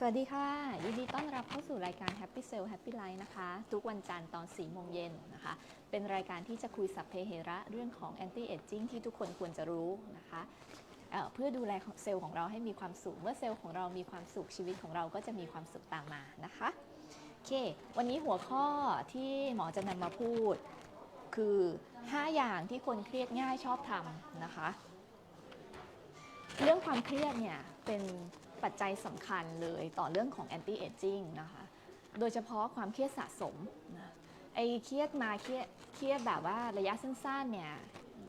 สวัสดีค่ะ ยินดีต้อนรับเข้าสู่รายการ Happy Cell Happy Life นะคะ ทุกวันจันทร์ตอน4โมงเย็นนะคะ เป็นรายการที่จะคุยสัพเพเหระเรื่องของ anti aging ที่ทุกคนควรจะรู้นะคะเเพื่อดูแลเซลล์ของเราให้มีความสุข เมื่อเซลล์ของเรามีความสุขชีวิตของเราก็จะมีความสุขตามมานะคะโอเค วันนี้หัวข้อที่หมอจะนำมาพูด คือ 5 อย่างที่คนเครียดง่ายชอบทำนะคะ เรื่องความเครียดเนี่ยเป็น ปัจจัยสำคัญเลยต่อเรื่องของ anti aging นะคะ โดยเฉพาะความเครียดสะสมนะไอ้เครียดมาเครียดเครียดแบบว่าระยะสั้นๆเนี่ย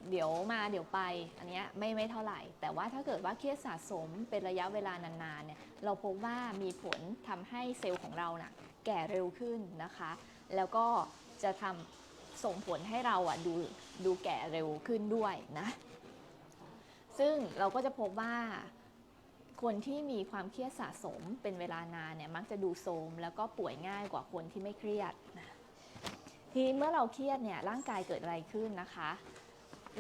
เดี๋ยวมาเดี๋ยวไปอันเนี้ยไม่ไม่เท่าไหร่ แต่ว่าถ้าเกิดว่าเครียดสะสมเป็นระยะเวลานานๆเนี่ยเราพบว่ามีผลทำให้เซลล์ของเราน่ะแก่เร็วขึ้นนะคะ แล้วก็จะทำส่งผลให้เราอะดูดูแก่เร็วขึ้นด้วยนะ ซึ่งเราก็จะพบว่า คนที่มีความเครียดสะสมเป็นเวลานานเนี่ยมักจะดูโทรมแล้วก็ป่วยง่ายกว่าคนที่ไม่เครียดนะทีเมื่อเราเครียดเนี่ยร่างกายเกิดอะไรขึ้นนะคะ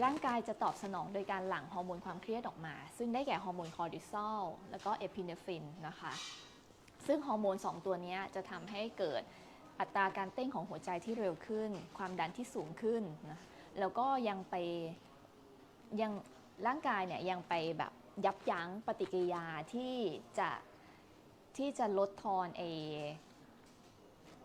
ร่างกายจะตอบสนองโดยการหลั่งฮอร์โมนความเครียดออกมา ซึ่งได้แก่ฮอร์โมนคอร์ติซอลแล้วก็เอพิเนฟรินนะคะซึ่งฮอร์โมน 2 ตัวนี้จะทำให้เกิดอัตราการเต้นของหัวใจที่เร็วขึ้น ความดันที่สูงขึ้นนะแล้วก็ยังไปยังร่างกายเนี่ยยังไปแบบ ยับยั้งปฏิกิริยาที่จะที่จะลดทอนไอ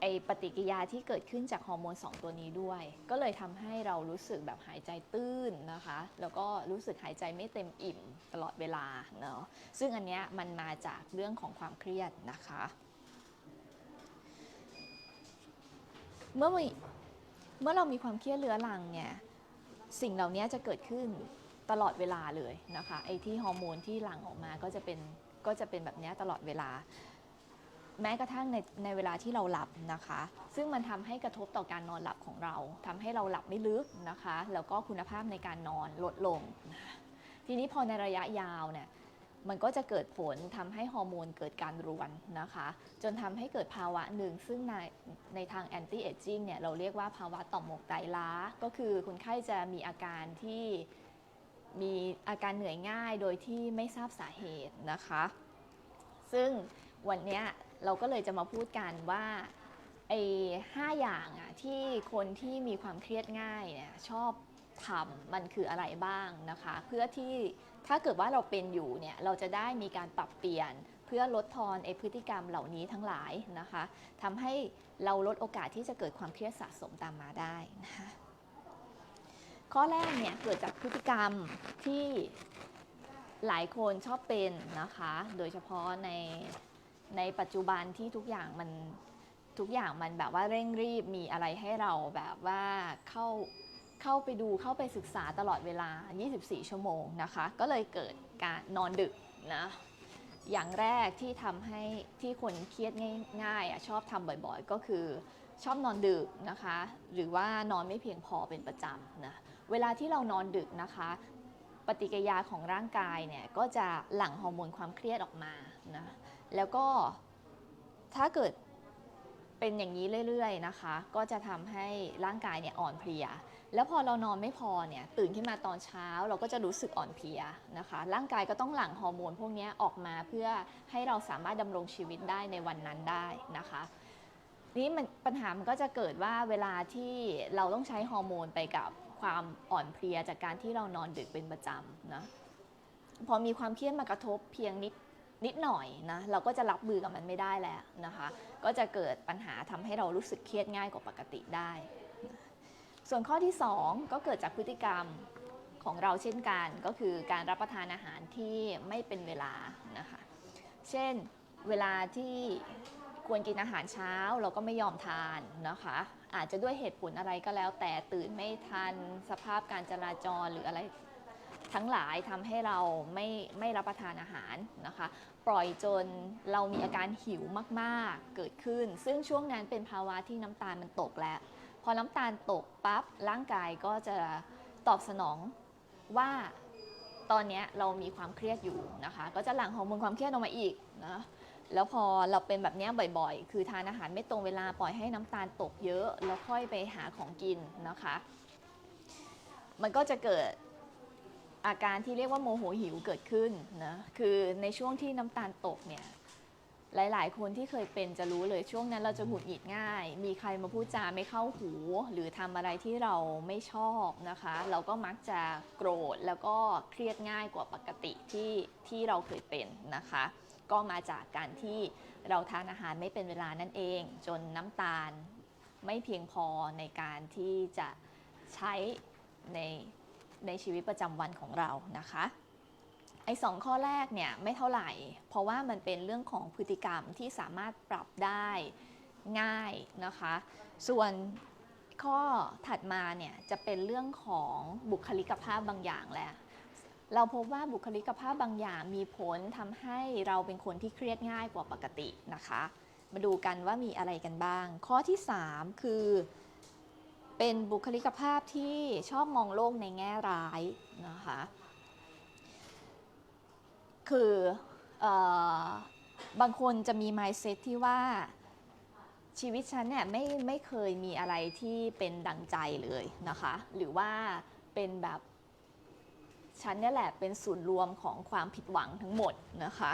ไอปฏิกิริยาที่เกิดขึ้นจากฮอร์โมน 2 ตัวนี้ด้วย ก็เลยทำให้เรารู้สึกแบบหายใจตื้นนะคะ แล้วก็รู้สึกหายใจไม่เต็มอิ่มตลอดเวลาเนาะซึ่งอันเนี้ยมันมาจากเรื่องของความเครียดนะคะ เมื่อเมื่อเรามีความเครียดเรื้อรังเนี่ยสิ่งเหล่านี้จะเกิดขึ้น ตลอดเวลาเลยนะคะไอ้ที่ฮอร์โมนที่หลั่งออกมาก็จะเป็นก็จะเป็นแบบนี้ตลอดเวลา แม้กระทั่งในในเวลาที่เราหลับนะคะ ซึ่งมันทำให้กระทบต่อการนอนหลับของเราทำให้เราหลับไม่ลึกนะคะ แล้วก็คุณภาพในการนอนลดลง ทีนี้พอในระยะยาวเนี่ยมันก็จะเกิดผลทำให้ฮอร์โมนเกิดการรวนนะคะ จนทำให้เกิดภาวะหนึ่ง ซึ่งในในทาง anti aging เนี่ยเราเรียกว่าภาวะต่อมหมวกไตล้า ก็คือคนไข้จะมีอาการที่ มีอาการเหนื่อยง่ายโดยที่ไม่ทราบสาเหตุนะคะ ซึ่งวันนี้เราก็เลยจะมาพูดกันว่าไอ้ห้าอย่างอะที่คนที่มีความเครียดง่ายเนี่ยชอบทำมันคืออะไรบ้างนะคะ เพื่อที่ถ้าเกิดว่าเราเป็นอยู่เนี่ยเราจะได้มีการปรับเปลี่ยน เพื่อลดทอนไอ้พฤติกรรมเหล่านี้ทั้งหลายนะคะทำให้เราลดโอกาสที่จะเกิดความเครียดสะสมตามมาได้นะคะ ข้อแรกเนี่ยเกิดจากพฤติกรรมที่หลายคนชอบเป็นนะคะ โดยเฉพาะในในปัจจุบันที่ทุกอย่างมันทุกอย่างมันแบบว่าเร่งรีบมีอะไรให้เราแบบว่าเข้าเข้าไปดูเข้าไปศึกษาตลอดเวลา 24 ชั่วโมงนะคะ ก็เลยเกิดการนอนดึกนะอย่างแรกที่ทำให้ที่คนเครียดง่ายๆอะชอบทำบ่อยๆ ก็คือชอบนอนดึกนะคะ หรือว่านอนไม่เพียงพอเป็นประจำนะ เวลาที่เรานอนดึกนะคะ ปฏิกิริยาของร่างกายเนี่ยก็จะหลั่งฮอร์โมนความเครียดออกมานะแล้วก็ถ้าเกิดเป็นอย่างนี้เรื่อยๆนะคะ ก็จะทำให้ร่างกายเนี่ยอ่อนเพลีย แล้วพอเรานอนไม่พอเนี่ยตื่นขึ้นมาตอนเช้าเราก็จะรู้สึกอ่อนเพลียนะคะ ร่างกายก็ต้องหลั่งฮอร์โมนพวกนี้ออกมาเพื่อให้เราสามารถดำรงชีวิตได้ในวันนั้นได้นะคะนี้มันปัญหามันก็จะเกิดว่าเวลาที่เราต้องใช้ฮอร์โมนไปกับ ความอ่อนเพลียจากการที่เรานอนดึกเป็นประจำนะพอมีความเครียดมากระทบเพียงนิดนิดหน่อยนะเราก็จะรับมือกับมันไม่ได้แล้วนะคะ ก็จะเกิดปัญหาทำให้เรารู้สึกเครียดง่ายกว่าปกติได้ ส่วนข้อที่ 2 ก็เกิดจากพฤติกรรมของเราเช่นกันก็คือการรับประทานอาหารที่ไม่เป็นเวลานะคะ เช่นเวลาที่ควรกินอาหารเช้าเราก็ไม่ยอมทานนะคะ อาจจะด้วยเหตุผลอะไรก็แล้ว แต่ตื่นไม่ทันสภาพการจราจรหรืออะไรทั้งหลายทำให้เราไม่ไม่รับประทานอาหารนะคะ ปล่อยจนเรามีอาการหิวมากๆเกิดขึ้น ซึ่งช่วงนั้นเป็นภาวะที่น้ำตาลมันตกแล้ว พอน้ำตาลตกปั๊บร่างกายก็จะตอบสนองว่าตอนนี้เรามีความเครียดอยู่นะคะ ก็จะหลั่งฮอร์โมนความเครียดออกมาอีกนะ แล้วพอเราเป็นแบบนี้บ่อยๆ คือทานอาหารไม่ตรงเวลาปล่อยให้น้ำตาลตกเยอะ แล้วค่อยไปหาของกินนะคะ มันก็จะเกิดอาการที่เรียกว่าโมโหหิวเกิดขึ้นนะ คือในช่วงที่น้ำตาลตกเนี่ย หลายๆ คนที่เคยเป็นจะรู้เลยช่วงนั้นเราจะหงุดหงิดง่าย มีใครมาพูดจาไม่เข้าหู หรือทำอะไรที่เราไม่ชอบนะคะ เราก็มักจะโกรธแล้วก็เครียดง่ายกว่าปกติที่ที่เราเคยเป็นนะคะ ก็มาจากการที่เราทานอาหารไม่เป็นเวลานั่นเอง จนน้ำตาลไม่เพียงพอในการที่จะใช้ในในชีวิตประจำวันของเรานะคะไอ้สองข้อแรกเนี่ยไม่เท่าไหร่ เพราะว่ามันเป็นเรื่องของพฤติกรรมที่สามารถปรับได้ง่ายนะคะ ส่วนข้อถัดมาเนี่ยจะเป็นเรื่องของบุคลิกภาพบางอย่างแหละ เราพบว่าบุคลิกภาพบางอย่างมีผลทำให้เราเป็นคนที่เครียดง่ายกว่าปกตินะคะ มาดูกันว่ามีอะไรกันบ้าง ข้อที่ 3 คือ เป็นบุคลิกภาพที่ชอบมองโลกในแง่ร้ายนะคะ คือเออบางคนจะมี mindset ที่ว่าชีวิตฉันเนี่ยไม่ไม่เคยมีอะไรที่เป็นดังใจเลยนะคะ หรือว่าเป็นแบบ ฉันเนี่ยแหละเป็นศูนย์รวมของความผิดหวังทั้งหมดนะคะ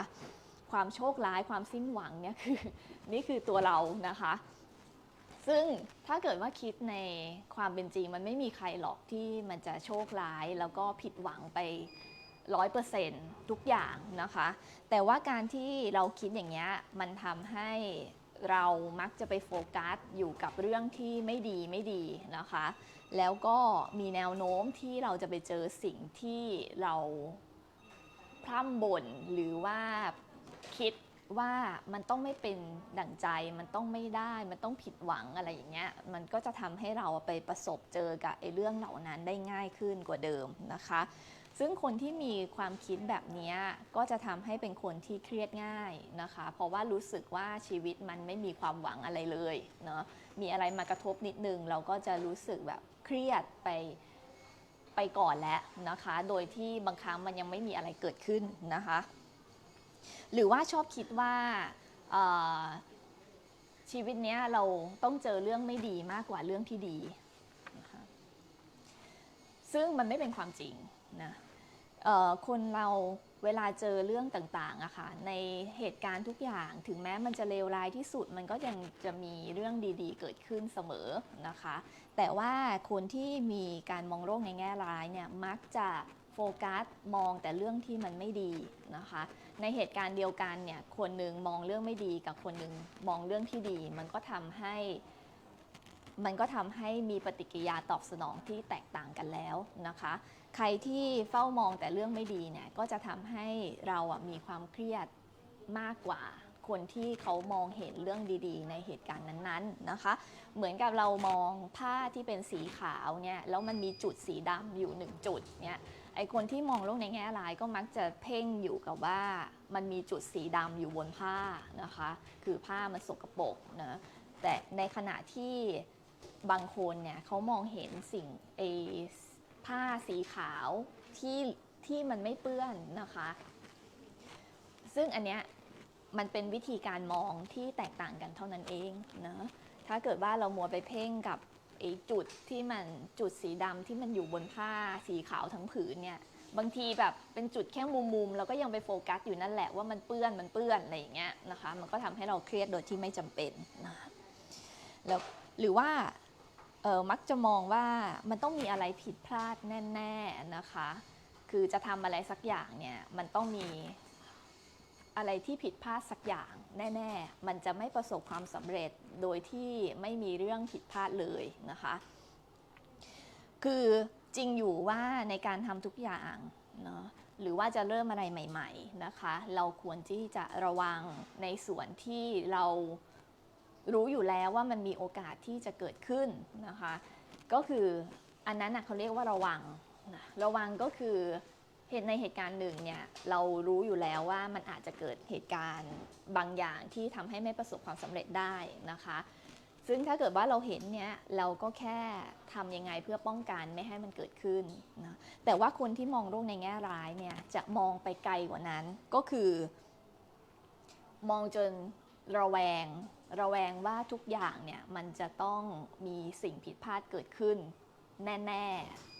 ความโชคร้ายความสิ้นหวังเนี่ยคือนี่คือตัวเรานะคะ ซึ่งถ้าเกิดว่าคิดในความเป็นจริง มันไม่มีใครหรอกที่มันจะโชคร้ายแล้วก็ผิดหวังไปร้อยเปอร์เซ็นต์ทุกอย่างนะคะ แต่ว่าการที่เราคิดอย่างเงี้ยมันทำให้ เรามักจะไปโฟกัสอยู่กับเรื่องที่ไม่ดีไม่ดีนะคะ แล้วก็มีแนวโน้มที่เราจะไปเจอสิ่งที่เราพร่ำบ่นหรือว่าคิดว่ามันต้องไม่เป็นดั่งใจ มันต้องไม่ได้ มันต้องผิดหวังอะไรอย่างเงี้ย มันก็จะทำให้เราไปประสบเจอกับไอ้เรื่องเหล่านั้นได้ง่ายขึ้นกว่าเดิมนะคะ ซึ่งคนที่มีความคิดแบบนี้ก็จะทำให้เป็นคนที่เครียดง่ายนะคะ เพราะว่ารู้สึกว่าชีวิตมันไม่มีความหวังอะไรเลยเนาะมีอะไรมากระทบนิดนึง เราก็จะรู้สึกแบบเครียดไปไปก่อนแล้วนะคะ โดยที่บางครั้งมันยังไม่มีอะไรเกิดขึ้นนะคะ หรือว่าชอบคิดว่าชีวิตเนี้ยเราต้องเจอเรื่องไม่ดีมากกว่าเรื่องที่ดีนะคะซึ่งมันไม่เป็นความจริงนะ คนเราเวลาเจอเรื่องต่างๆอะค่ะในเหตุการณ์ทุกอย่างถึงแม้มันจะเลวร้ายที่สุด มันก็ยังจะมีเรื่องดีๆ เกิดขึ้นเสมอนะคะ แต่ว่าคนที่มีการมองโลกในแง่ร้ายเนี่ยมักจะโฟกัสมองแต่เรื่องที่มันไม่ดีนะคะ ในเหตุการณ์เดียวกันเนี่ยคนหนึ่งมองเรื่องไม่ดีกับคนหนึ่งมองเรื่องที่ดี มันก็ทำให้มันก็ทำให้มีปฏิกิริยาตอบสนองที่แตกต่างกันแล้วนะคะ ใครที่เฝ้ามองแต่เรื่องไม่ดีเนี่ยก็จะทำให้เราอะมีความเครียดมากกว่าคนที่เขามองเห็นเรื่องดีๆ ในเหตุการณ์นั้นๆนะคะ เหมือนกับเรามองผ้าที่เป็นสีขาวเนี่ยแล้วมันมีจุดสีดำอยู่หนึ่งจุดเนี่ยไอคนที่มองโลกในแง่ร้ายก็มักจะเพ่งอยู่กับว่ามันมีจุดสีดำอยู่บนผ้านะคะ คือผ้ามันสกปรกนะแต่ในขณะที่บางคนเนี่ยเขามองเห็นสิ่งไอ ผ้าสีขาวที่ที่มันไม่เปื้อนนะคะ ซึ่งอันเนี้ยมันเป็นวิธีการมองที่แตกต่างกันเท่านั้นเองนะถ้าเกิดว่าเรามัวไปเพ่งกับไอ้จุดที่มันจุดสีดำที่มันอยู่บนผ้าสีขาวทั้งผืนเนี่ยบางทีแบบเป็นจุดแค่มุมๆเราก็ยังไปโฟกัสอยู่นั่นแหละว่ามันเปื้อนมันเปื้อนอะไรอย่างเงี้ยนะคะ มันก็ทำให้เราเครียดโดยที่ไม่จำเป็นนะคะแล้วหรือว่า เออมักจะมองว่ามันต้องมีอะไรผิดพลาดแน่ ๆนะคะ คือจะทำอะไรสักอย่างเนี่ย มันต้องมีอะไรที่ผิดพลาดสักอย่างแน่ ๆ มันจะไม่ประสบความสำเร็จโดยที่ไม่มีเรื่องผิดพลาดเลยนะคะ คือจริงอยู่ว่าในการทำทุกอย่างเนาะหรือว่าจะเริ่มอะไรใหม่ ๆนะคะ เราควรที่จะระวังในส่วนที่เรา รู้อยู่แล้วว่ามันมีโอกาสที่จะเกิดขึ้นนะคะ ก็คืออันนั้นนะเขาเรียกว่าระวังนะระวังก็คือเหตุในเหตุการณ์หนึ่งเนี่ยเรารู้อยู่แล้วว่ามันอาจจะเกิดเหตุการณ์บางอย่างที่ทำให้ไม่ประสบความสำเร็จได้นะคะ ซึ่งถ้าเกิดว่าเราเห็นเนี่ยเราก็แค่ทำยังไงเพื่อป้องกันไม่ให้มันเกิดขึ้นนะแต่ว่าคนที่มองโลกในแง่ร้ายเนี่ยจะมองไปไกลกว่านั้นก็คือ มองจนระแวง ระแวงว่าทุกอย่างเนี่ยมันจะต้องมีสิ่งผิดพลาดเกิดขึ้น แน่แน่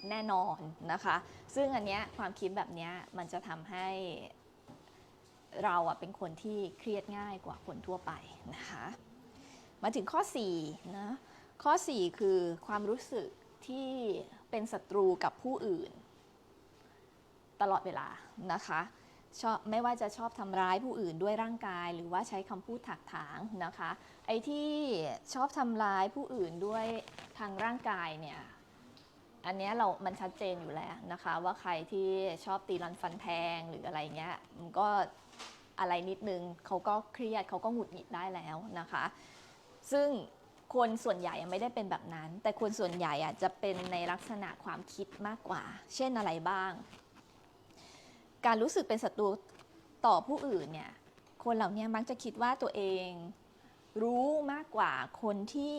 แน่นอนนะคะ ซึ่งอันเนี้ยความคิดแบบเนี้ยมันจะทำให้เราอะเป็นคนที่เครียดง่ายกว่าคนทั่วไปนะคะ มาถึงข้อ4นะข้อ 4 คือความรู้สึกที่เป็นศัตรูกับผู้อื่น ตลอดเวลานะคะ ชอบไม่ว่าจะชอบทำร้ายผู้อื่นด้วยร่างกาย หรือว่าใช้คำพูดถักถางนะคะ ไอ้ที่ชอบทำร้ายผู้อื่นด้วยทางร่างกายเนี่ยอันนี้เรา มันชัดเจนอยู่แล้วนะคะ ว่าใครที่ชอบตีรันฟันแทงหรืออะไรเงี้ย มันก็อะไรนิดนึงเขาก็เครียดเขาก็หงุดหงิดได้แล้วนะคะ ซึ่งคนส่วนใหญ่ไม่ได้เป็นแบบนั้น แต่คนส่วนใหญ่อะจะเป็นในลักษณะความคิดมากกว่า เช่นอะไรบ้าง การรู้สึกเป็นศัตรูต่อผู้อื่นเนี่ยคนเหล่านี้มักจะคิดว่าตัวเองรู้มากกว่าคนที่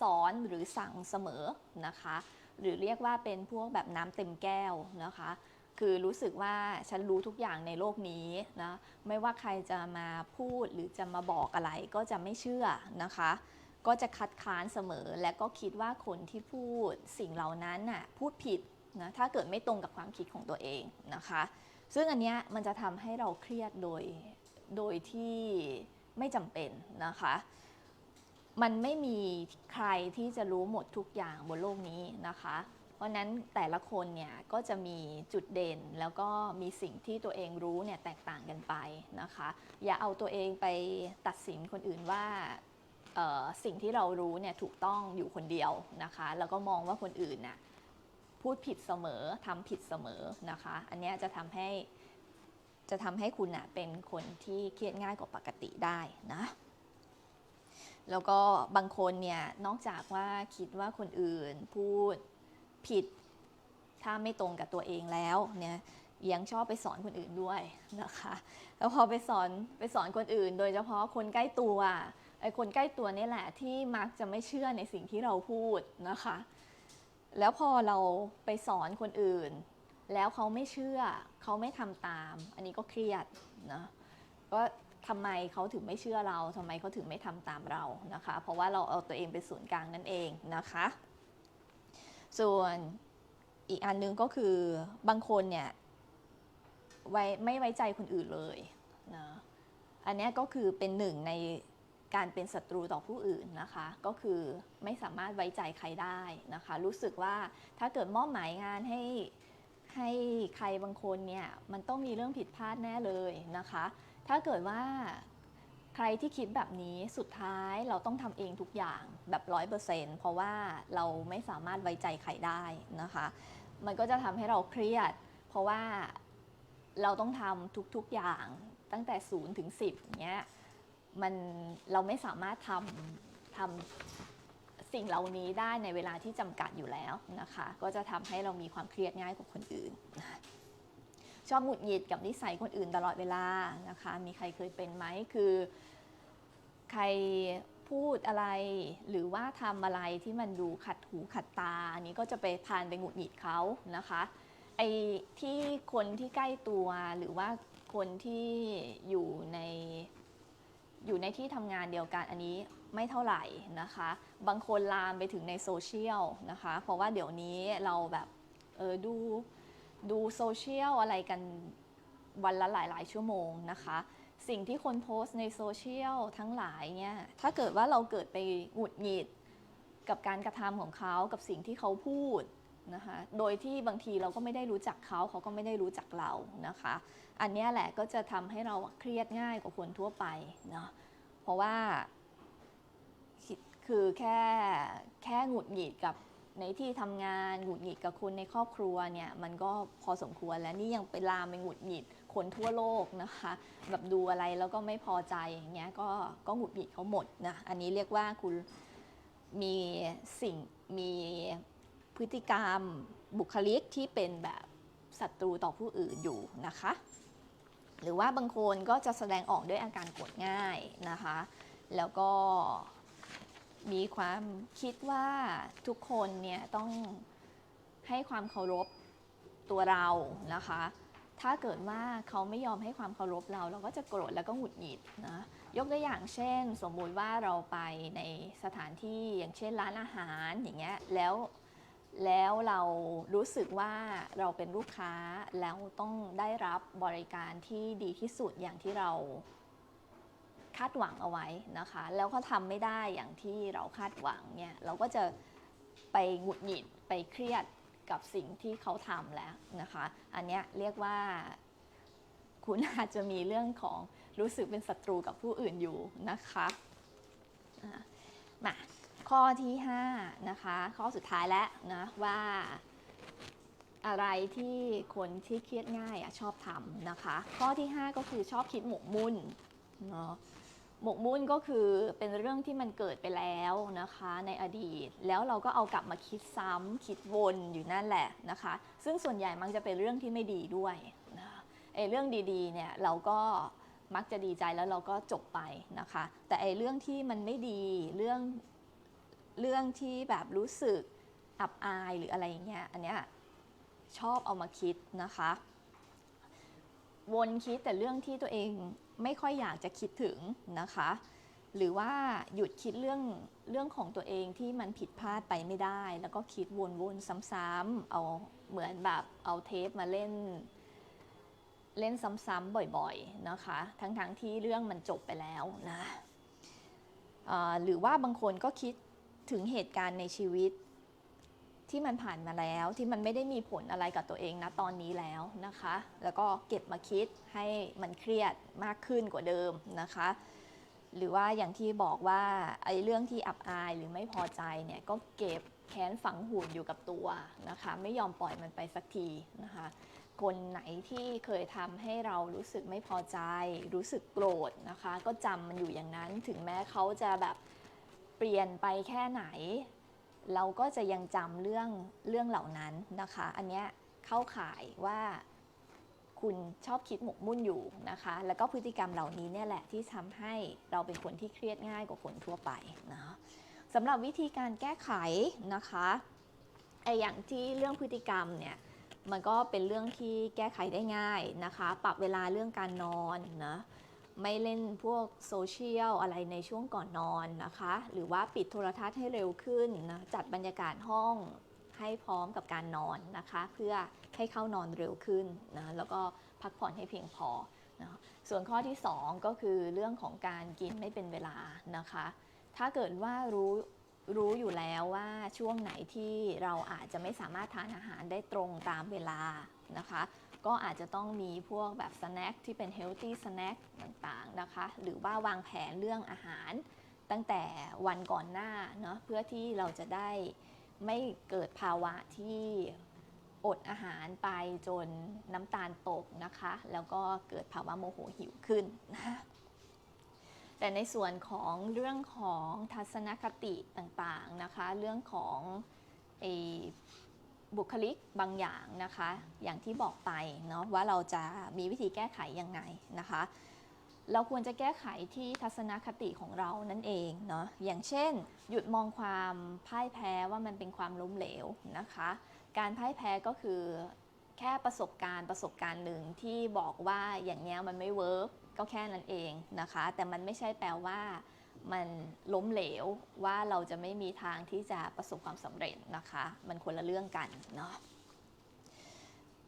สอนหรือสั่งเสมอนะคะ หรือเรียกว่าเป็นพวกแบบน้ำเต็มแก้วนะคะ คือรู้สึกว่าฉันรู้ทุกอย่างในโลกนี้นะไม่ว่าใครจะมาพูดหรือจะมาบอกอะไรก็จะไม่เชื่อนะคะ ก็จะคัดค้านเสมอและก็คิดว่าคนที่พูดสิ่งเหล่านั้นน่ะพูดผิดนะถ้าเกิดไม่ตรงกับความคิดของตัวเองนะคะ ซึ่งอันเนี้ยมันจะทำให้เราเครียดโดยโดยที่ไม่จำเป็นนะคะ มันไม่มีใครที่จะรู้หมดทุกอย่างบนโลกนี้นะคะ เพราะนั้นแต่ละคนเนี่ยก็จะมีจุดเด่นแล้วก็มีสิ่งที่ตัวเองรู้เนี่ยแตกต่างกันไปนะคะ อย่าเอาตัวเองไปตัดสินคนอื่นว่าสิ่งที่เรารู้เนี่ยถูกต้องอยู่คนเดียวนะคะ แล้วก็มองว่าคนอื่นน่ะ พูดผิดเสมอทำผิดเสมอนะคะ อันนี้จะทำให้จะทำให้คุณนะเป็นคนที่เครียดง่ายกว่าปกติได้นะแล้วก็บางคนเนี่ยนอกจากว่าคิดว่าคนอื่นพูดผิดถ้าไม่ตรงกับตัวเองแล้วเนี่ยยังชอบไปสอนคนอื่นด้วยนะคะ แล้วพอไปสอนไปสอนคนอื่น โดยเฉพาะคนใกล้ตัวไอ้คนใกล้ตัวนี่แหละที่มักจะไม่เชื่อในสิ่งที่เราพูดนะคะ แล้วพอเราไปสอนคนอื่น แล้วเขาไม่เชื่อ เขาไม่ทำตาม อันนี้ก็เครียดนะก็ทำไมเขาถึงไม่เชื่อเราทำไมเขาถึงไม่ทำตามเรานะคะ เพราะว่าเราเอาตัวเองเป็นศูนย์กลางนั่นเองนะคะ ส่วนอีกอันหนึงก็คือบางคนเนี่ยไว้ไม่ไว้ใจคนอื่นเลยนะอันนี้ก็คือเป็นหนึ่งใน การเป็นศัตรูต่อผู้อื่นนะคะ ก็คือไม่สามารถไว้ใจใครได้นะคะ รู้สึกว่าถ้าเกิดมอบหมายงานให้ให้ใครบางคนเนี่ยมันต้องมีเรื่องผิดพลาดแน่เลยนะคะ ถ้าเกิดว่าใครที่คิดแบบนี้สุดท้ายเราต้องทำเองทุกอย่างแบบร้อยเปอร์เซ็นต์เพราะว่าเราไม่สามารถไว้ใจใครได้นะคะ มันก็จะทำให้เราเครียด เพราะว่าเราต้องทำทุกๆอย่างตั้งแต่0ูนย์ถึงสิบเนี้ย มันเราไม่สามารถทำทำสิ่งเหล่านี้ได้ในเวลาที่จำกัดอยู่แล้วนะคะ ก็จะทำให้เรามีความเครียดง่ายกว่าคนอื่น ชอบหงุดหงิดกับนิสัยคนอื่นตลอดเวลานะคะ มีใครเคยเป็นไหมคือ ใครพูดอะไรหรือว่าทำอะไรที่มันดูขัดหูขัดตาอันนี้ก็จะไปพานไปหงุดหงิดเขานะคะไอ้ที่คนที่ใกล้ตัวหรือว่าคนที่อยู่ใน อยู่ในที่ทำงานเดียวกันอันนี้ไม่เท่าไหร่นะคะ บางคนลามไปถึงในโซเชียลนะคะ เพราะว่าเดี๋ยวนี้เราแบบเออดูดูโซเชียลอะไรกันวันละหลาย ๆ ชั่วโมงนะคะ สิ่งที่คนโพสต์ในโซเชียลทั้งหลายเนี่ยถ้าเกิดว่าเราเกิดไปหงุดหงิดกับการกระทำของเขากับสิ่งที่เขาพูด นะคะโดยที่บางทีเราก็ไม่ได้รู้จักเขาเขาก็ไม่ได้รู้จักเรานะคะ อันนี้แหละก็จะทำให้เราเครียดง่ายกว่าคนทั่วไปเนาะเพราะว่าคือแค่แค่หงุดหงิดกับในที่ทำงานหงุดหงิดกับคนในครอบครัวเนี่ยมันก็พอสมควรแล้วนี่ยังไปลามไปหงุดหงิดคนทั่วโลกนะคะแบบดูอะไรแล้วก็ไม่พอใจอย่างเงี้ยก็ก็หงุดหงิดเขาหมดนะอันนี้เรียกว่าคุณมีสิ่งมี พฤติกรรมบุคลิกที่เป็นแบบศัตรูต่อผู้อื่นอยู่นะคะ หรือว่าบางคนก็จะแสดงออกด้วยอาการโกรธง่ายนะคะ แล้วก็มีความคิดว่าทุกคนเนี่ยต้องให้ความเคารพตัวเรานะคะ ถ้าเกิดว่าเขาไม่ยอมให้ความเคารพเรา เราก็จะโกรธแล้วก็หงุดหงิดนะ ยกตัวอย่างเช่น สมมุติว่าเราไปในสถานที่อย่างเช่นร้านอาหารอย่างเงี้ย แล้ว แล้วเรารู้สึกว่าเราเป็นลูกค้าแล้วต้องได้รับบริการที่ดีที่สุดอย่างที่เราคาดหวังเอาไว้นะคะ แล้วก็ทำไม่ได้อย่างที่เราคาดหวังเนี่ยเราก็จะไปหงุดหงิดไปเครียดกับสิ่งที่เขาทำแล้วนะคะ อันนี้เรียกว่าคุณอาจจะมีเรื่องของรู้สึกเป็นศัตรูกับผู้อื่นอยู่นะคะมา ข้อที่ 5 นะคะ ข้อสุดท้ายแล้วนะว่าอะไรที่คนที่เครียดง่ายอชอบทำนะคะ ข้อที่ 5 ก็คือชอบคิดหมกมุ่นเนาะหมกมุ่นก็คือเป็นเรื่องที่มันเกิดไปแล้วนะคะในอดีต แล้วเราก็เอากลับมาคิดซ้ำคิดวนอยู่นั่นแหละนะคะ ซึ่งส่วนใหญ่มันจะเป็นเรื่องที่ไม่ดีด้วยนะไอ้เรื่องดีๆเนี่ยเราก็มักจะดีใจแล้วเราก็จบไปนะคะ แต่ไอ้เรื่องที่มันไม่ดีเรื่อง เรื่องที่แบบรู้สึกอับอายหรืออะไรเงี้ยอันเนี้ยชอบเอามาคิดนะคะ วนคิดแต่เรื่องที่ตัวเองไม่ค่อยอยากจะคิดถึงนะคะ หรือว่าหยุดคิดเรื่องเรื่องของตัวเองที่มันผิดพลาดไปไม่ได้ แล้วก็คิดวนๆซ้ำๆเอาเหมือนแบบเอาเทปมาเล่นเล่นซ้ำๆบ่อยๆนะคะ ทั้งๆที่เรื่องมันจบไปแล้วนะหรือว่าบางคนก็คิด ถึงเหตุการณ์ในชีวิต ที่มันผ่านมาแล้วที่มันไม่ได้มีผลอะไรกับตัวเองนะตอนนี้แล้วนะคะ แล้วก็เก็บมาคิดให้มันเครียดมากขึ้นกว่าเดิมนะคะ หรือว่าอย่างที่บอกว่าไอ้เรื่องที่อับอายหรือไม่พอใจเนี่ยก็เก็บแค้นฝังหุ่นอยู่กับตัวนะคะ ไม่ยอมปล่อยมันไปสักทีนะคะคนไหนที่เคยทำให้เรารู้สึกไม่พอใจ รู้สึกโกรธนะคะ ก็จำมันอยู่อย่างนั้นถึงแม้เขาจะแบบ เปลี่ยนไปแค่ไหน เราก็จะยังจำเรื่องเรื่องเหล่านั้นนะคะ อันเนี้ยเข้าข่ายว่าคุณชอบคิดหมกมุ่นอยู่นะคะ แล้วก็พฤติกรรมเหล่านี้เนี่ยแหละที่ทำให้เราเป็นคนที่เครียดง่ายกว่าคนทั่วไปนะคะสำหรับวิธีการแก้ไขนะคะไออย่างที่เรื่องพฤติกรรมเนี่ยมันก็เป็นเรื่องที่แก้ไขได้ง่ายนะคะ ปรับเวลาเรื่องการนอนนะ ไม่เล่นพวกโซเชียลอะไรในช่วงก่อนนอนนะคะ หรือว่าปิดโทรทัศน์ให้เร็วขึ้นนะจัดบรรยากาศห้องให้พร้อมกับการนอนนะคะ เพื่อให้เข้านอนเร็วขึ้นนะแล้วก็พักผ่อนให้เพียงพอนะส่วนข้อที่ 2 ก็คือเรื่องของการกินไม่เป็นเวลานะคะ ถ้าเกิดว่ารู้รู้อยู่แล้วว่าช่วงไหนที่เราอาจจะไม่สามารถทานอาหารได้ตรงตามเวลานะคะ ก็อาจจะต้องมีพวกแบบสแน็คที่เป็นเฮลตี้สแน็คต่างๆนะคะ หรือว่าวางแผนเรื่องอาหาร ตั้งแต่วันก่อนหน้าเนาะเพื่อที่เราจะได้ไม่เกิดภาวะที่อดอาหารไปจนน้ำตาลตกนะคะ แล้วก็เกิดภาวะโมโหหิวขึ้นนะแต่ในส่วนของเรื่องของทัศนคติต่างๆนะคะ เรื่องของไอ บุคลิกบางอย่างนะคะ อย่างที่บอกไปเนาะว่าเราจะมีวิธีแก้ไขยังไงนะคะ เราควรจะแก้ไขที่ทัศนคติของเรานั่นเองเนาะอย่างเช่น หยุดมองความพ่ายแพ้ว่ามันเป็นความล้มเหลวนะคะ การพ่ายแพ้ก็คือแค่ประสบการณ์ประสบการณ์หนึ่งที่บอกว่าอย่างเงี้ยมันไม่เวิร์กก็แค่นั้นเองนะคะ แต่มันไม่ใช่แปลว่า มันล้มเหลวว่าเราจะไม่มีทางที่จะประสบความสำเร็จนะคะ มันคนละเรื่องกันเนาะ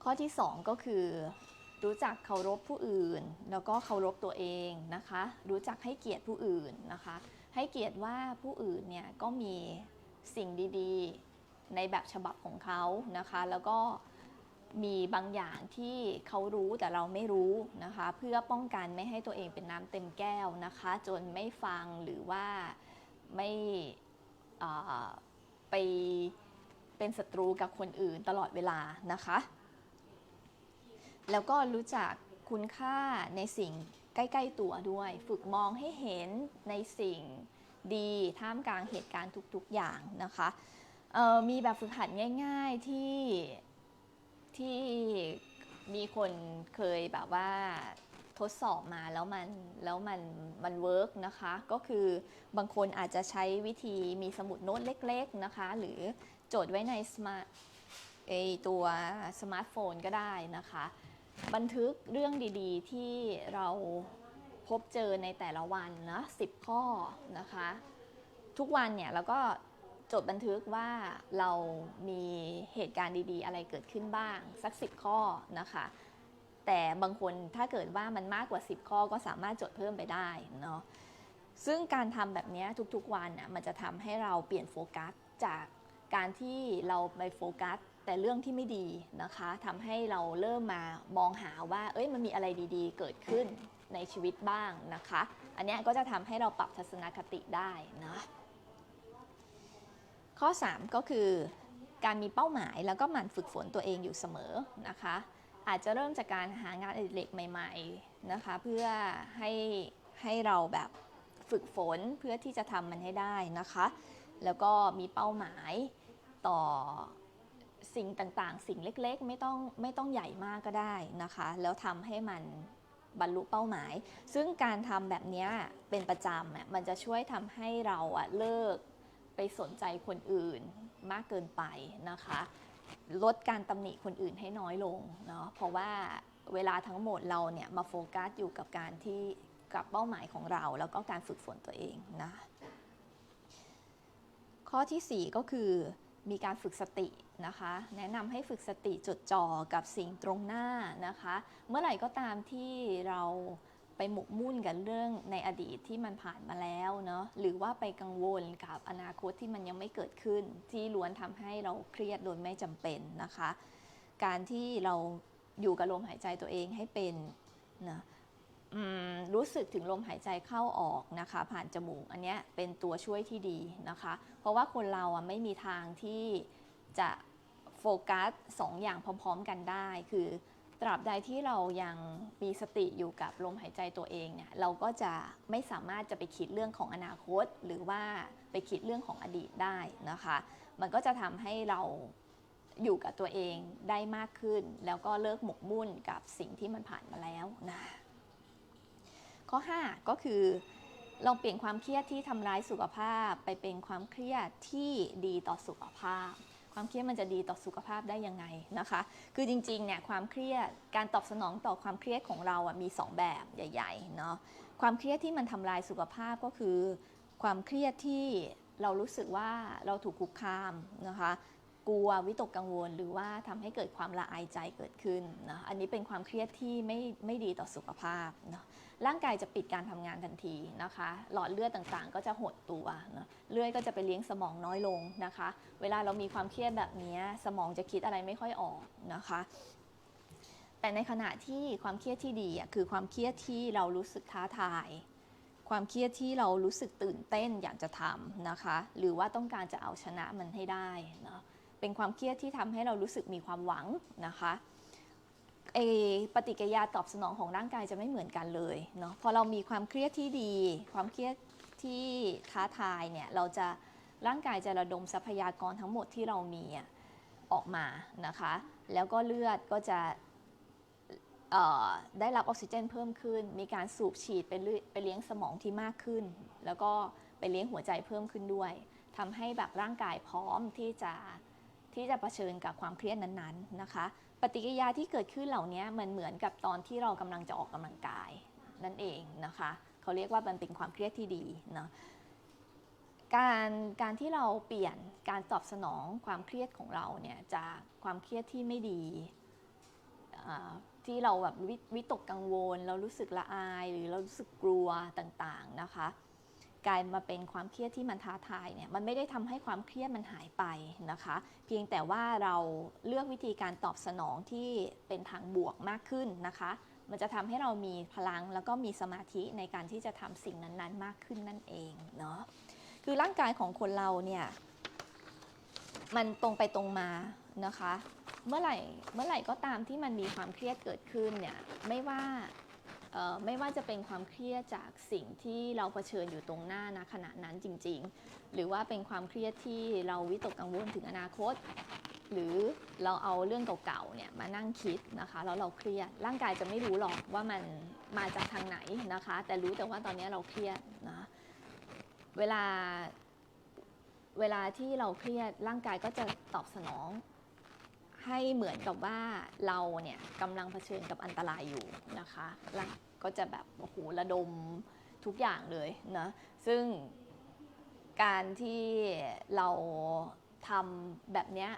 ข้อที่ 2 ก็คือ รู้จักเคารพผู้อื่น แล้วก็เคารพตัวเองนะคะ รู้จักให้เกียรติผู้อื่นนะคะ ให้เกียรติว่าผู้อื่นเนี่ยก็มีสิ่งดีๆ ในแบบฉบับของเขานะคะ แล้วก็ มีบางอย่างที่เขารู้แต่เราไม่รู้นะคะ เพื่อป้องกันไม่ให้ตัวเองเป็นน้ำเต็มแก้วนะคะ จนไม่ฟังหรือว่าไม่ไปเป็นศัตรูกับคนอื่นตลอดเวลานะคะ แล้วก็รู้จักคุณค่าในสิ่งใกล้ ๆ ตัวด้วย ฝึกมองให้เห็นในสิ่งดีท่ามกลางเหตุการณ์ทุก ๆ อย่างนะคะมีแบบฝึกหัดง่าย ๆที่ ที่มีคนเคยแบบว่าทดสอบมาแล้วมันแล้วมันมันเวิร์กนะคะ ก็คือบางคนอาจจะใช้วิธีมีสมุดโน้ตเล็กๆนะคะ หรือจดไว้ในสมาร์ทไอตัวสมาร์ทโฟนก็ได้นะคะ บันทึกเรื่องดีๆ ที่เราพบเจอในแต่ละวันนะ10 ข้อนะคะ ทุกวันเนี่ยเราก็ จดบันทึกว่าเรามีเหตุการณ์ดีๆ อะไรเกิดขึ้นบ้าง สัก 10 ข้อนะคะ แต่บางคนถ้าเกิดว่ามันมากกว่า 10 ข้อก็สามารถจดเพิ่มไปได้เนาะซึ่งการทำแบบนี้ทุกๆวันน่ะมันจะทำให้เราเปลี่ยนโฟกัสจากการที่เราไปโฟกัสแต่เรื่องที่ไม่ดีนะคะทำให้เราเริ่มมามองหาว่า เอ้ยมันมีอะไรดีๆ เกิดขึ้นในชีวิตบ้างนะคะ อันนี้ก็จะทำให้เราปรับทัศนคติได้นะ ข้อ 3 ก็คือการมีเป้าหมายแล้วก็หมั่นฝึกฝนตัวเองอยู่เสมอนะคะ อาจจะเริ่มจากการหางานอดิเรกใหม่ ๆนะคะ เพื่อให้ให้เราแบบฝึกฝนเพื่อที่จะทำมันให้ได้นะคะ แล้วก็มีเป้าหมายต่อสิ่งต่างๆ สิ่งเล็กๆ ไม่ต้องไม่ต้องใหญ่มากก็ได้นะคะ แล้วทำให้มันบรรลุเป้าหมาย ซึ่งการทำแบบนี้เป็นประจำอะมันจะช่วยทำให้เราเลิก ไปสนใจคนอื่นมากเกินไปนะคะ ลดการตำหนิคนอื่นให้น้อยลงเนาะเพราะว่าเวลาทั้งหมดเราเนี่ยมาโฟกัสอยู่กับการที่กับเป้าหมายของเรา แล้วก็การฝึกฝนตัวเองนะข้อทีสี่4 ก็คือมีการฝึกสตินะคะ แนะนำให้ฝึกสติจดจ่อกับสิ่งตรงหน้านะคะ เมื่อไหร่ก็ตามที่เรา ไปหมกมุ่นกับเรื่องในอดีตที่มันผ่านมาแล้วเนาะหรือว่าไปกังวลกับอนาคตที่มันยังไม่เกิดขึ้น ที่ล้วนทำให้เราเครียดโดยไม่จำเป็นนะคะ การที่เราอยู่กับลมหายใจตัวเองให้เป็นนะรู้สึกถึงลมหายใจเข้าออกนะคะ ผ่านจมูกอันนี้เป็นตัวช่วยที่ดีนะคะ เพราะว่าคนเราอะไม่มีทางที่จะโฟกัสสองอย่างพร้อม ๆ กันได้ คือ ตราบใดที่เรายังมีสติอยู่กับลมหายใจตัวเองเนี่ยเราก็จะไม่สามารถจะไปคิดเรื่องของอนาคต หรือว่าไปคิดเรื่องของอดีตได้นะคะ มันก็จะทำให้เราอยู่กับตัวเองได้มากขึ้น แล้วก็เลิกหมกมุ่นกับสิ่งที่มันผ่านมาแล้วนะข้อ 5 ก็คือลองเปลี่ยนความเครียดที่ทำร้ายสุขภาพไปเป็นความเครียดที่ดีต่อสุขภาพ ความเครียดมันจะดีต่อสุขภาพได้ยังไงนะคะ คือจริงๆเนี่ยความเครียดการตอบสนองต่อความเครียดของเราอะมี 2 แบบใหญ่ๆเนาะความเครียดที่มันทำลายสุขภาพก็คือ ความเครียดที่เรารู้สึกว่าเราถูกคุกคามนะคะกลัววิตกกังวลหรือว่าทำให้เกิดความละอายใจเกิดขึ้นนะอันนี้เป็นความเครียดที่ไม่ไม่ดีต่อสุขภาพเนาะ ร่างกายจะปิดการทำงานทันทีนะคะ หลอดเลือดต่างๆ ก็จะหดตัวนะเลือดก็จะไปเลี้ยงสมองน้อยลงนะคะ เวลาเรามีความเครียดแบบนี้สมองจะคิดอะไรไม่ค่อยออกนะคะ แต่ในขณะที่ความเครียดที่ดีอะคือความเครียดที่เรารู้สึกท้าทาย ความเครียดที่เรารู้สึกตื่นเต้นอยากจะทำนะคะ หรือว่าต้องการจะเอาชนะมันให้ได้นะเป็นความเครียดที่ทำให้เรารู้สึกมีความหวังนะคะ เอปฏิกิริยาตอบสนองของร่างกายจะไม่เหมือนกันเลยเนาะพอเรามีความเครียดที่ดี ความเครียดที่ท้าทายเนี่ยเราจะร่างกายจะระดมทรัพยากรทั้งหมดที่เรามีออกมานะคะ แล้วก็เลือดก็จะได้รับออกซิเจนเพิ่มขึ้น มีการสูบฉีดไปไปเลี้ยงสมองที่มากขึ้น แล้วก็ไปเลี้ยงหัวใจเพิ่มขึ้นด้วยทำให้แบบร่างกายพร้อมที่จะที่จะเผชิญกับความเครียดนั้นๆนะคะ ปฏิกิริยาที่เกิดขึ้นเหล่านี้มันเหมือนกับตอนที่เรากำลังจะออกกำลังกายนั่นเองนะคะเขาเรียกว่ามันเป็นความเครียดที่ดีเนาะการการที่เราเปลี่ยนการตอบสนองความเครียดของเราเนี่ยจากความเครียดที่ไม่ดีที่เราแบบวิวิตกกังวล เรารู้สึกละอายหรือเรารู้สึกกลัวต่างๆนะคะ กลายมาเป็นความเครียดที่มันท้าทายเนี่ยมันไม่ได้ทำให้ความเครียดมันหายไปนะคะ เพียงแต่ว่าเราเลือกวิธีการตอบสนองที่เป็นทางบวกมากขึ้นนะคะ มันจะทำให้เรามีพลังแล้วก็มีสมาธิในการที่จะทำสิ่งนั้นๆ มากขึ้นนั่นเองเนาะคือร่างกายของคนเราเนี่ยมันตรงไปตรงมานะคะ เมื่อไหร่เมื่อไหร่ก็ตามที่มันมีความเครียดเกิดขึ้นเนี่ยไม่ว่า ไม่ว่าจะเป็นความเครียดจากสิ่งที่เราเผชิญอยู่ตรงหน้านะขณะนั้นจริง ๆ หรือว่าเป็นความเครียดที่เราวิตกกังวลถึงอนาคต หรือเราเอาเรื่องเก่าๆเนี่ยมานั่งคิดนะคะแล้วเราเครียดร่างกายจะไม่รู้หรอกว่ามันมาจากทางไหนนะคะ แต่รู้แต่ว่าตอนนี้เราเครียดนะเวลาเวลาที่เราเครียดร่างกายก็จะตอบสนอง ให้เหมือนกับว่าเราเนี่ยกำลังเผชิญกับอันตรายอยู่นะคะร่างก็จะแบบโอ้โหระดมทุกอย่างเลยนะซึ่งการที่เราทำแบบเนี้ย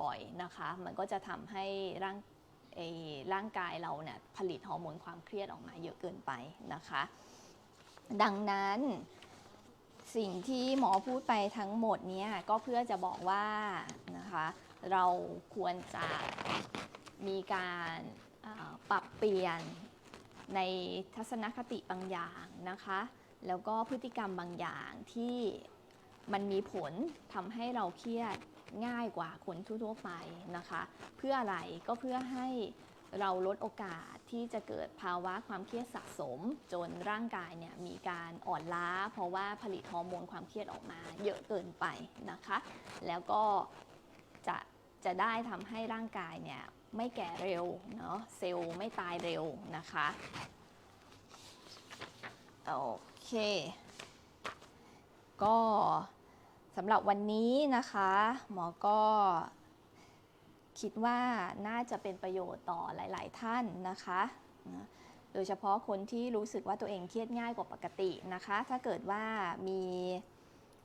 บ่อยๆนะคะ มันก็จะทำให้ร่างไอ้ร่างกายเราเนี่ยผลิตฮอร์โมนความเครียดออกมาเยอะเกินไปนะคะ ดังนั้นสิ่งที่หมอพูดไปทั้งหมดเนี้ยก็เพื่อจะบอกว่านะคะ เราควรจะมีการปรับเปลี่ยนในทัศนคติบางอย่างนะคะ แล้วก็พฤติกรรมบางอย่างที่มันมีผลทำให้เราเครียดง่ายกว่าคนทั่วๆไปนะคะ เพื่ออะไรก็เพื่อให้เราลดโอกาสที่จะเกิดภาวะความเครียดสะสม จนร่างกายเนี่ยมีการอ่อนล้า เพราะว่าผลิตฮอร์โมนความเครียดออกมาเยอะเกินไปนะคะ แล้วก็ จะจะได้ทำให้ร่างกายเนี่ยไม่แก่เร็วเนาะเซลล์ไม่ตายเร็วนะคะโอเค ก็สำหรับวันนี้นะคะ หมอก็คิดว่าน่าจะเป็นประโยชน์ต่อหลาย ๆ ท่านนะคะนะโดยเฉพาะคนที่รู้สึกว่าตัวเองเครียดง่ายกว่าปกตินะคะ ถ้าเกิดว่ามี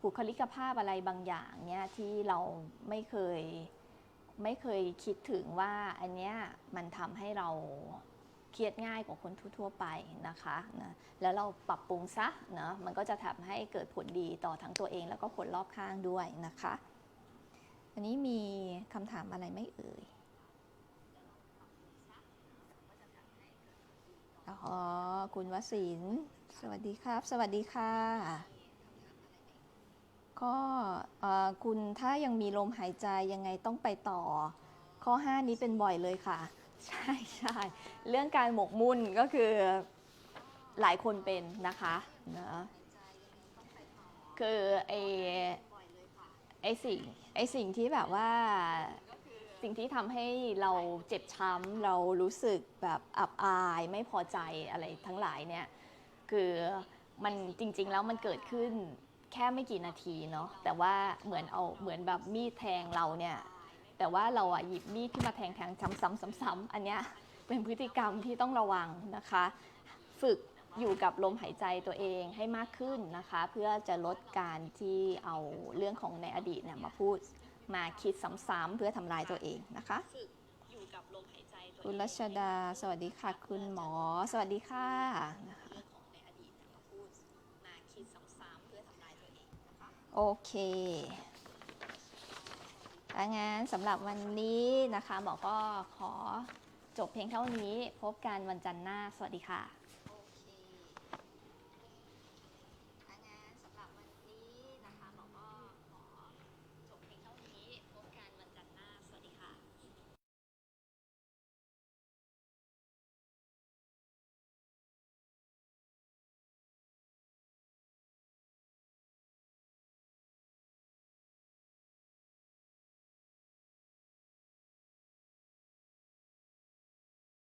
บุคลิกภาพอะไรบางอย่างเนี่ยที่เราไม่เคยไม่เคยคิดถึงว่าอันเนี้ยมันทำให้เราเครียดง่ายกว่าคนทั่วๆไปนะคะนะแล้วเราปรับปรุงซะนะมันก็จะทำให้เกิดผลดีต่อทั้งตัวเองแล้วก็คนรอบข้างด้วยนะคะอันนี้มีคำถามอะไรไม่เอ่ยอ๋อคุณวสิน สวัสดีครับ สวัสดีค่ะ ก็คุณถ้ายังมีลมหายใจยังไงต้องไปต่อ ข้อ 5 นี้เป็นบ่อยเลยค่ะ ใช่ใช่เรื่องการหมกมุ่นก็คือหลายคนเป็นนะคะนะคือไอไอสิ่งไอสิ่งที่แบบว่าสิ่งที่ทำให้เราเจ็บช้ำเรารู้สึกแบบอับอายไม่พอใจอะไรทั้งหลายเนี่ยคือมันจริงๆแล้วมันเกิดขึ้น แค่ไม่กี่นาทีเนาะแต่ว่าเหมือนเอาเหมือนแบบมีดแทงเราเนี่ยแต่ว่าเราอะหยิบมีดขึ้นมาแทงแทงซ้ำๆๆๆ อันเนี้ยเป็นพฤติกรรมที่ต้องระวังนะคะ ฝึกอยู่กับลมหายใจตัวเองให้มากขึ้นนะคะ เพื่อจะลดการที่เอาเรื่องของในอดีตเนี่ยมาพูดมาคิดซ้ำๆเพื่อทำลายตัวเองนะคะฝึกอยู่กับลมหายใจคุณรัชดา สวัสดีค่ะ คุณหมอ สวัสดีค่ะนะคะ โอเคถ้างั้นสำหรับวันนี้นะคะหมอก็ขอจบเพียงเท่านี้ พบกันวันจันทร์หน้า สวัสดีค่ะ